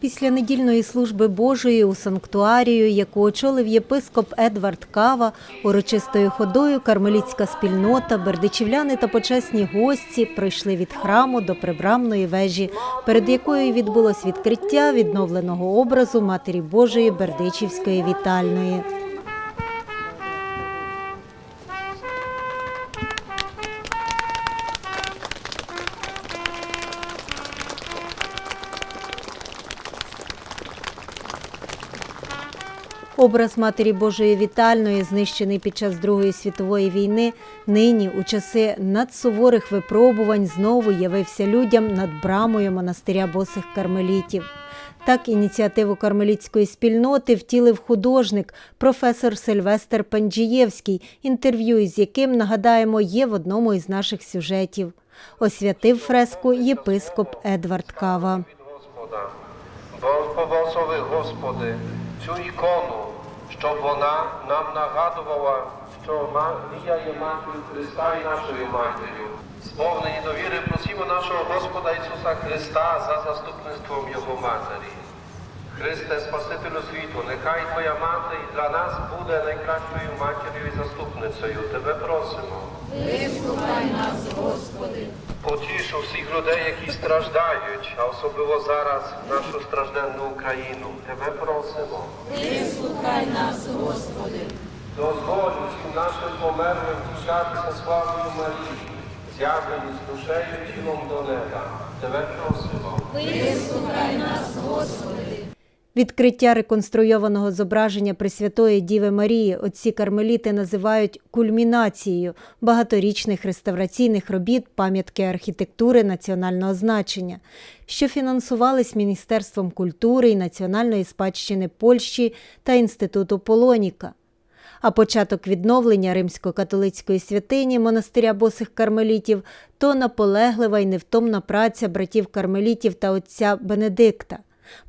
Після недільної служби Божої у санктуарію, яку очолив єпископ Едвард Кава, урочистою ходою кармеліцька спільнота, бердичівляни та почесні гості прийшли від храму до прибрамної вежі, перед якою відбулось відкриття відновленого образу Матері Божої Бердичівської вітальної. Образ Матері Божої Вітальної, знищений під час Другої світової війни, нині у часи надсуворих випробувань знову явився людям над брамою монастиря босих кармелітів. Так ініціативу кармелітської спільноти втілив художник, професор Сильвестр Панджієвський, інтерв'ю із яким, нагадаємо, є в одному із наших сюжетів. Освятив фреску єпископ Едвард Кава. Господа, поблагослови, Господи, цю ікону, щоб вона нам нагадувала, що Марія є матір'ю Христа і нашою матір'ю. Сповнені довіри просимо нашого Господа Ісуса Христа за заступництвом Його Матері. Христе, Спасителю світу, нехай Твоя мати і для нас буде найкращою матір'ю і заступницею. Тебе просимо. Потішу всіх людей, які страждають, а особливо зараз нашу стражденну Україну. Тебе просимо. Вислухай нас, Господи, Дозволь всім нашим померлим втішатися славою Марії, з'явлені з душею тілом до неба. Тебе просимо. вислухай нас, Господи. Відкриття реконструйованого зображення Пресвятої Діви Марії отці кармеліти називають кульмінацією багаторічних реставраційних робіт пам'ятки архітектури національного значення, що фінансувались Міністерством культури і національної спадщини Польщі та Інституту Полоніка. А початок відновлення римсько-католицької святині монастиря босих кармелітів то наполеглива і невтомна праця братів кармелітів та отця Бенедикта.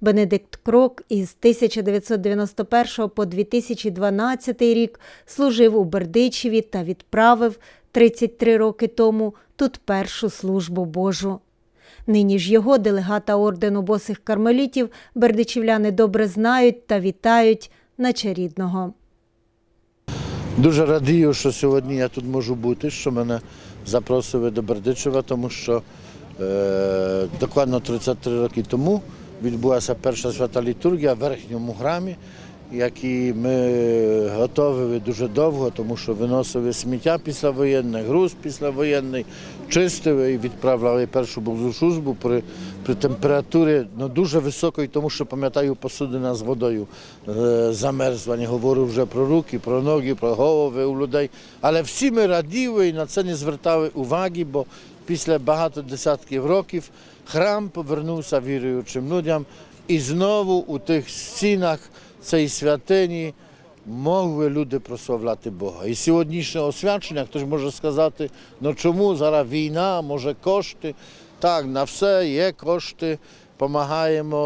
Бенедикт Крок із 1991 по 2012 рік служив у Бердичеві та відправив 33 роки тому тут першу службу Божу. Нині ж його, делегата ордену босих кармелітів, бердичівляни добре знають та вітають наче рідного. Дуже радію, що сьогодні я тут можу бути, що мене запросили до Бердичева, тому що е, докладно 33 роки тому відбулася перша свята літургія в верхньому храмі, який ми готували дуже довго, тому що виносили сміття післявоєнне, груз післявоєнний, чистили і відправляли першу службу при, при температурі ну, дуже високої, тому що пам'ятаю, посудина з водою е, замерзла. Не говорю вже про руки, про ноги, про голови у людей. Але всі ми раділи і на це не звертали уваги, бо після багато десятків років храм повернувся віруючим людям, і знову у тих стінах цієї святині могли люди прославляти Бога. І сьогоднішнє освячення, хтось може сказати, ну чому зараз війна, може кошти. Так, на все є кошти, допомагаємо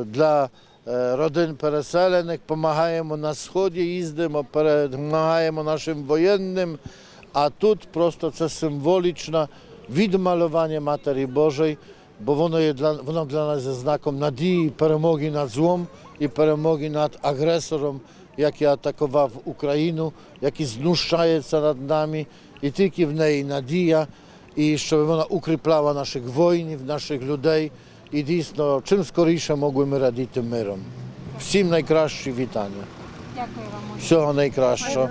е, для е, родин переселених, допомагаємо на сході, їздимо, допомагаємо нашим воєнним. А тут просто це символічне відмалювання Матері Божої, бо воно є для воно для нас є знаком надії, перемоги над злом і перемоги над агресором, який атакував Україну, який знущається над нами, і тільки в неї надія, і щоб вона укріпляла наших воїнів, наших людей. І дійсно, чим скоріше могли ми радіти миром. Всім найкращі вітання. Дякую вам. Всього найкращого.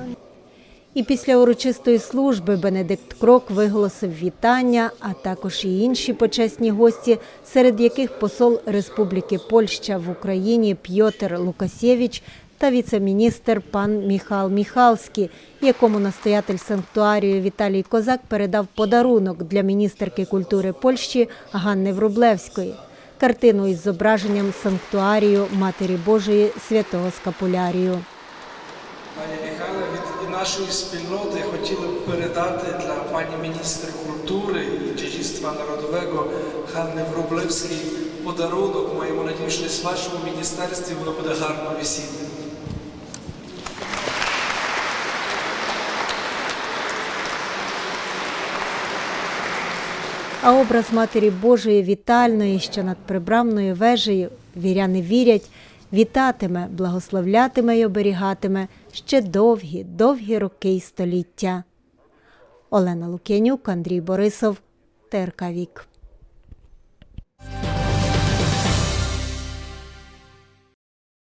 І після урочистої служби Бенедикт Крок виголосив вітання, а також і інші почесні гості, серед яких посол Республіки Польща в Україні Пьотр Лукасєвич та віце-міністр пан Міхал Міхалський, якому настоятель санктуарію Віталій Козак передав подарунок для міністерки культури Польщі Ганни Врублевської. Картину із зображенням санктуарію Матері Божої святого Скапулярію. Пані Михайле, від нашої спільноти хотіли б передати для пані міністр культури і dziedzictwa народового Ганни Врублевській подарунок. Маємо надію, десь вашому міністерстві воно буде гарно висіти. А образ Матері Божої вітальної, що над прибрамною вежею, віряни вірять, вітатиме, благословлятиме й оберігатиме ще довгі, довгі роки й століття. Олена Лук'янюк, Андрій Борисов, ТРК Вік.